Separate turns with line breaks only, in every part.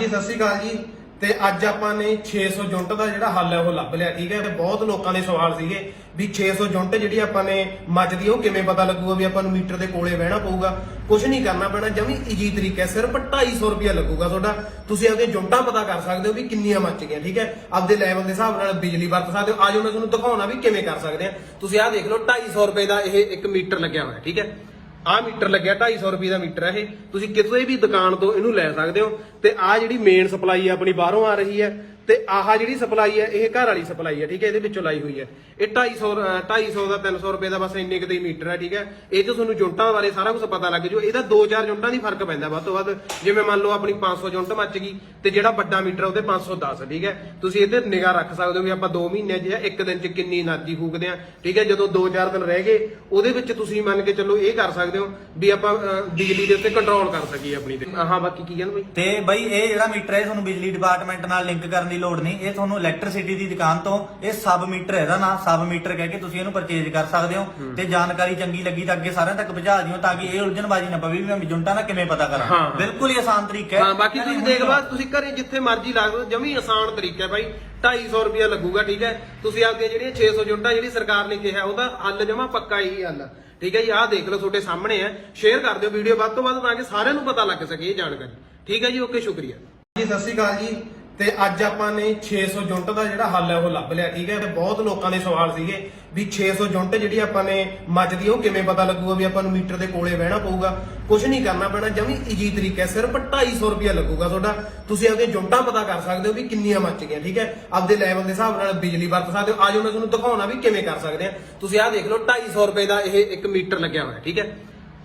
ਜੀ, ਸਤਿ ਸ਼੍ਰੀ ਅਕਾਲ ਜੀ। ਤੇ ਅੱਜ ਆਪਾਂ ਨੇ 600 ਯੂਨਿਟ ਦਾ ਜਿਹੜਾ ਹੱਲ ਹੈ, ਉਹ ਲੱਭ ਲਿਆ, ਠੀਕ ਹੈ? ਤੇ ਬਹੁਤ ਲੋਕਾਂ ਦੇ ਸਵਾਲ ਸੀਗੇ ਵੀ 600 ਯੂਨਿਟ ਜਿਹੜੀ ਆਪਾਂ ਨੇ ਮੱਚਦੀ ਉਹ ਕਿਵੇਂ ਪਤਾ ਲੱਗੂਗਾ ਵੀ ਆਪਾਂ ਨੂੰ ਮੀਟਰ ਦੇ ਕੋਲੇ ਬਹਿਣਾ ਪਊਗਾ? ਕੁਝ ਨਹੀਂ ਕਰਨਾ ਪੈਣਾ, ਜਮੀ ਈਜੀ ਤਰੀਕਾ ਹੈ। ਸਿਰਫ 250 ਰੁਪਿਆ ਲੱਗੂਗਾ ਤੁਹਾਡਾ। ਤੁਸੀਂ ਆਪਦੇ ਯੂਨਿਟਾਂ ਪਤਾ ਕਰ ਸਕਦੇ ਹੋ ਵੀ ਕਿੰਨੀਆਂ ਮੱਚ ਗਈਆਂ, ਠੀਕ ਹੈ? ਆਪਦੇ ਲੈਵਲ ਦੇ ਹਿਸਾਬ ਨਾਲ ਬਿਜਲੀ ਵਰਤ ਸਕਦੇ ਹੋ। ਆਜੋ, ਮੈਂ ਤੁਹਾਨੂੰ ਦਿਖਾਉਣਾ ਵੀ ਕਿਵੇਂ ਕਰ ਸਕਦੇ ਆ ਤੁਸੀਂ ਆਹ ਦੇਖ ਲਓ 250 ਰੁਪਏ ਦਾ ਇਹ ਇੱਕ ਮੀਟਰ ਲੱਗਿਆ ਹੋਇਆ, ਠੀਕ ਹੈ? ਆਹ ਮੀਟਰ ਲੱਗਿਆ 250 ਰੁਪਏ ਦਾ ਮੀਟਰ ਹੈ ਇਹ। ਤੁਸੀਂ ਕਿਸੇ ਵੀ ਦੁਕਾਨ ਤੋਂ ਇਹਨੂੰ ਲੈ ਸਕਦੇ ਹੋ। ਤੇ ਆਹ ਜਿਹੜੀ ਮੇਨ ਸਪਲਾਈ ਆਪਣੀ ਬਾਹਰੋਂ ਆ ਰਹੀ ਹੈ। ਤੇ ਆਹ ਜਿਹੜੀ ਸਪਲਾਈ ਹੈ, ਇਹ ਘਰ ਵਾਲੀ ਸਪਲਾਈ ਹੈ, ਠੀਕ ਹੈ, ਇਹਦੇ ਵਿੱਚੋਂ ਲਾਈ ਹੋਈ ਹੈ। ਇਹ 250 250 ਦਾ 300 ਰੁਪਏ ਦਾ ਬਸ ਇੰਨੇ ਕੁ ਮੀਟਰ ਹੈ, ਠੀਕ ਹੈ। ਇਹ ਚ ਤੁਹਾਨੂੰ ਜੁੰਟਾਂ ਬਾਰੇ ਸਾਰਾ ਕੁਝ ਪਤਾ ਲੱਗ ਜੂ ਇਹਦਾ 2-4 ਜੁੰਟਾਂ ਦੀ ਫ਼ਰਕ ਪੈਂਦਾ ਵੱਧ ਤੋਂ ਵੱਧ। ਜਿਵੇਂ ਮੰਨ ਲਓ ਆਪਣੀ 500 ਜੁੰਟ ਮੱਚ ਗਈ, ਤੇ ਜਿਹੜਾ ਵੱਡਾ ਮੀਟਰ ਉਹਦੇ 510 ਠੀਕ ਹੈ। ਤੁਸੀਂ ਇਹਦੇ ਨਿਗਾਹ ਰੱਖ ਸਕਦੇ ਹੋ ਵੀ ਆਪਾਂ 2 ਮਹੀਨੇ ਜਿਹਾ ਇੱਕ ਦਿਨ ਚ ਕਿੰਨੀ એનર્ਜੀ ਫੂਕਦੇ ਆ ਠੀਕ ਹੈ। ਜਦੋਂ 2-4 ਦਿਨ ਰਹਿ ਗਏ, ਉਹਦੇ ਵਿੱਚ ਤੁਸੀਂ ਮੰਨ ਕੇ ਚੱਲੋ ਇਹ ਕਰ ਸਕਦੇ ਹੋ ਵੀ ਆਪਾਂ ਬਿਜਲੀ ਦੇ ਉੱਤੇ ਕੰਟਰੋਲ ਕਰ ਸਕੀਏ ਆਪਣੀ ਤੇ। ਹਾਂ ਬਾਕੀ ਕੀ ਗੱਲ ਬਈ?
ਤੇ ਬਈ, ਇਹ ਜਿਹੜਾ ਮੀਟਰ ਹੈ ਤੁਹਾਨੂੰ ਬਿਜਲੀ ਡਿਪਾਰਟਮੈਂਟ ਨਾਲ ਲਿੰਕ ਕਰਨ ਲੋੜ ਨਹੀਂ। ਇਹ ਤੁਹਾਨੂੰ ਇਲੈਕਟ੍ਰਿਸਿਟੀ ਦੀ ਦੁਕਾਨ ਤੋਂ ਇਹ ਸਬ ਮੀਟਰ ਹੈ ਇਹਦਾ ਨਾਮ ਸਬ ਮੀਟਰ ਕਹਿ ਕੇ ਤੁਸੀਂ ਇਹਨੂੰ ਪਰਚੇਜ ਕਰ ਸਕਦੇ ਹੋ। ਤੇ ਜਾਣਕਾਰੀ ਚੰਗੀ ਲੱਗੀ ਤਾਂ ਅੱਗੇ ਸਾਰਿਆਂ ਤੱਕ ਪਹੁੰਚਾ ਦਿਓ ਤਾਂ ਕਿ ਇਹ ਉਲਝਣਬਾਜ਼ੀ ਨਾ ਪਵੇ ਵੀ ਮੈਂ ਜੁੰਟਾ ਨਾ ਕਿਵੇਂ ਪਤਾ ਕਰਾਂ।
ਹਾਂ।
ਬਿਲਕੁਲ ਹੀ ਆਸਾਨ ਤਰੀਕਾ ਹੈ।
ਹਾਂ ਬਾਕੀ ਤੁਸੀਂ ਦੇਖ ਲਓ ਤੁਸੀਂ ਘਰੇ ਜਿੱਥੇ ਮਰਜ਼ੀ ਲਾ ਹੋ ਜਮੀ ਆਸਾਨ ਤਰੀਕਾ ਹੈ ਬਾਈ 250 ਰੁਪਿਆ ਲੱਗੂਗਾ ਠੀਕ ਹੈ। ਤੁਸੀਂ ਆਪਦੀਆਂ ਜਿਹੜੀਆਂ 600 ਯੂਨਿਟਾਂ ਜਿਹੜੀ ਸਰਕਾਰ ਨੇ ਕਿਹਾ ਉਹਦਾ ਹੱਲ ਜਮਾ ਪੱਕਾ ਹੀ ਹੱਲ। ਆ। ਠੀਕ ਹੈ ਜੀ ਆਹ ਦੇਖ ਲਓ ਤੁਹਾਡੇ ਸਾਹਮਣੇ ਹੈ। ਸ਼ੇਅਰ ਕਰ ਦਿਓ ਵੀਡੀਓ ਵੱਧ ਤੋਂ ਵੱਧ ਤਾਂ ਕਿ ਸਾਰਿਆਂ ਨੂੰ ਪਤਾ ਲੱਗ ਸਕੇ ਇਹ ਜਾਣਕਾਰੀ। ਠੀਕ ਹੈ ਜੀ ਓਕੇ ਸ਼ੁਕਰੀਆ। ਜੀ ਸਤਿ ਸ਼੍ਰੀ ਅਕਾਲ ਜੀ। ਤੇ ਅੱਜ ਆਪਾਂ ਨੇ 600 ਯੂਨਿਟ ਦਾ ਜਿਹੜਾ ਹੱਲ ਹੈ ਉਹ ਲੱਭ ਲਿਆ, ਠੀਕ ਹੈ? ਤੇ ਬਹੁਤ ਲੋਕਾਂ ਦੇ ਸਵਾਲ ਸੀਗੇ ਵੀ 600 ਯੂਨਿਟ ਜਿਹੜੀ ਆਪਾਂ ਨੇ ਮੱਚਦੀ ਉਹ ਕਿਵੇਂ ਪਤਾ ਲੱਗੂਗਾ ਵੀ ਆਪਾਂ ਨੂੰ ਮੀਟਰ ਦੇ ਕੋਲੇ ਬਹਿਣਾ ਪਊਗਾ? ਕੁਝ ਨਹੀਂ ਕਰਨਾ ਪੈਣਾ, ਜਮੀ ਈਜੀ ਤਰੀਕਾ ਹੈ, ਸਿਰਫ 250 ਰੁਪਿਆ ਲੱਗੂਗਾ ਤੁਹਾਡਾ। ਤੁਸੀਂ ਆਪਦੇ ਯੂਨਿਟਾਂ ਪਤਾ ਕਰ ਸਕਦੇ ਹੋ ਵੀ ਕਿੰਨੀਆਂ ਮੱਚ ਗਈਆਂ, ਠੀਕ ਹੈ? ਆਪਦੇ ਲੈਵਲ ਦੇ ਹਿਸਾਬ ਨਾਲ ਬਿਜਲੀ ਵਰਤ ਸਕਦੇ ਹੋ। ਆਜੋ ਮੈਂ ਤੁਹਾਨੂੰ ਦਿਖਾਉਣਾ ਵੀ ਕਿਵੇਂ ਕਰ ਸਕਦੇ ਆ ਤੁਸੀਂ ਆਹ ਦੇਖ ਲਓ 250 ਰੁਪਏ ਦਾ ਇਹ ਇੱਕ ਮੀਟਰ ਲੱਗਿਆ ਹੋਇਆ, ਠੀਕ ਹੈ?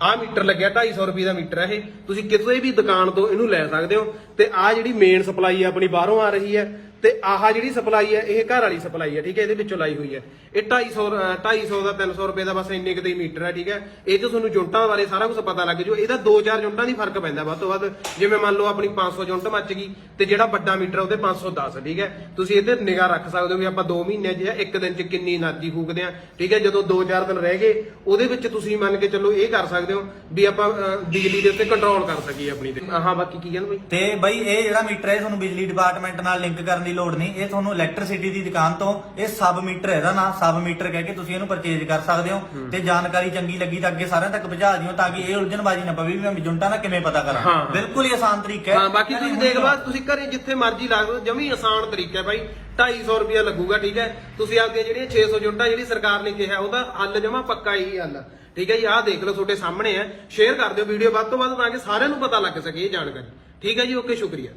ਆਹ ਮੀਟਰ ਲੱਗਿਆ 250 ਰੁਪਏ ਦਾ ਮੀਟਰ ਹੈ ਇਹ। ਤੁਸੀਂ ਕਿਸੇ ਵੀ ਦੁਕਾਨ ਤੋਂ ਇਹਨੂੰ ਲੈ ਸਕਦੇ ਹੋ। ਤੇ ਆਹ ਜਿਹੜੀ ਮੇਨ ਸਪਲਾਈ ਆਪਣੀ ਬਾਹਰੋਂ ਆ ਰਹੀ ਹੈ। ਤੇ ਆਹ ਜਿਹੜੀ ਸਪਲਾਈ ਹੈ, ਇਹ ਘਰ ਵਾਲੀ ਸਪਲਾਈ ਹੈ, ਠੀਕ ਹੈ, ਇਹਦੇ ਵਿੱਚੋਂ ਲਾਈ ਹੋਈ ਹੈ। ਇਹ 250 250 ਦਾ 300 ਰੁਪਏ ਦਾ ਬਸ ਇੰਨੇ ਕੁ ਮੀਟਰ ਹੈ, ਠੀਕ ਹੈ। ਇਹ ਤੋਂ ਤੁਹਾਨੂੰ ਜੁੰਟਾਂ ਬਾਰੇ ਸਾਰਾ ਕੁਝ ਪਤਾ ਲੱਗ ਜੂ ਇਹਦਾ 2-4 ਜੁੰਟਾਂ ਦੀ ਫ਼ਰਕ ਪੈਂਦਾ ਵੱਧ ਤੋਂ ਵੱਧ। ਜਿਵੇਂ ਮੰਨ ਲਓ ਆਪਣੀ 500 ਜੁੰਟ ਮੱਚ ਗਈ, ਤੇ ਜਿਹੜਾ ਵੱਡਾ ਮੀਟਰ ਉਹਦੇ 510 ਠੀਕ ਹੈ। ਤੁਸੀਂ ਇਹਦੇ ਨਿਗਾਹ ਰੱਖ ਸਕਦੇ ਹੋ ਵੀ ਆਪਾਂ 2 ਮਹੀਨੇ ਜਿਹਾ ਇੱਕ ਦਿਨ 'ਚ ਕਿੰਨੀ એનર્ਜੀ ਫੂਕਦੇ ਆ ਠੀਕ ਹੈ। ਜਦੋਂ 2-4 ਦਿਨ ਰਹਿ ਗਏ, ਉਹਦੇ ਵਿੱਚ ਤੁਸੀਂ ਮੰਨ ਕੇ ਚੱਲੋ ਇਹ ਕਰ ਸਕਦੇ ਹੋ ਵੀ ਆਪਾਂ ਬਿਜਲੀ ਦੇ ਉੱਤੇ ਕੰਟਰੋਲ ਕਰ ਸਕੀਏ ਆਪਣੀ ਤੇ। ਹਾਂ ਬਾਕੀ ਕੀ ਕਹਿੰਦੇ ਬਈ?
ਤੇ ਬਈ, ਇਹ ਜਿਹੜਾ ਮੀਟਰ ਹੈ ਤੁਹਾਨੂੰ ਬਿਜਲੀ ਡਿਪਾਰਟਮੈਂਟ ਨਾਲ ਲਿੰਕ ਕਰਨ ਲੋੜ ਨਹੀਂ। ਇਹ ਤੁਹਾਨੂੰ ਇਲੈਕਟ੍ਰਿਸਿਟੀ ਦੀ ਦੁਕਾਨ ਤੋਂ ਇਹ ਸਬ ਮੀਟਰ ਹੈ। ਇਹਦਾ ਨਾਮ ਸਬ ਮੀਟਰ ਕਹਿ ਕੇ ਤੁਸੀਂ ਇਹਨੂੰ ਪਰਚੇਜ ਕਰ ਸਕਦੇ ਹੋ। ਤੇ ਜਾਣਕਾਰੀ ਚੰਗੀ ਲੱਗੀ ਤਾਂ ਅੱਗੇ ਸਾਰਿਆਂ ਤੱਕ ਪਹੁੰਚਾ ਦਿਓ ਤਾਂ ਕਿ ਇਹ ਉਲਝਣਬਾਜ਼ੀ ਨਾ ਪਵੇ ਵੀ ਮੈਂ ਜੁੰਟਾ ਨਾ ਕਿਵੇਂ ਪਤਾ ਕਰਾਂ।
ਹਾਂ।
ਬਿਲਕੁਲ ਹੀ ਆਸਾਨ ਤਰੀਕਾ ਹੈ।
ਹਾਂ ਬਾਕੀ ਤੁਸੀਂ ਦੇਖ ਲਓ ਤੁਸੀਂ ਘਰੇ ਜਿੱਥੇ ਮਰਜ਼ੀ ਲਾ ਹੋ ਜਮੀ ਆਸਾਨ ਤਰੀਕਾ ਹੈ ਬਾਈ। 250 ਰੁਪਿਆ ਲੱਗੂਗਾ ਠੀਕ ਹੈ। ਤੁਸੀਂ ਆਪਦੀਆਂ ਜਿਹੜੀਆਂ 600 ਯੂਨਿਟਾਂ ਜਿਹੜੀ ਸਰਕਾਰ ਨੇ ਕਿਹਾ ਉਹਦਾ ਹੱਲ ਜਮਾ ਪੱਕਾ ਹੀ ਹੱਲ। ਆ। ਠੀਕ ਹੈ ਜੀ ਆਹ ਦੇਖ ਲਓ ਤੁਹਾਡੇ ਸਾਹਮਣੇ ਹੈ। ਸ਼ੇਅਰ ਕਰ ਦਿਓ ਵੀਡੀਓ ਵੱਧ ਤੋਂ ਵੱਧ ਤਾਂ ਕਿ ਸਾਰਿਆਂ ਨੂੰ ਪਤਾ ਲੱਗ ਸਕੇ ਇਹ ਜਾਣਕਾਰੀ। ਠੀਕ ਹੈ ਜੀ ਓਕੇ ਸ਼ੁਕਰੀਆ।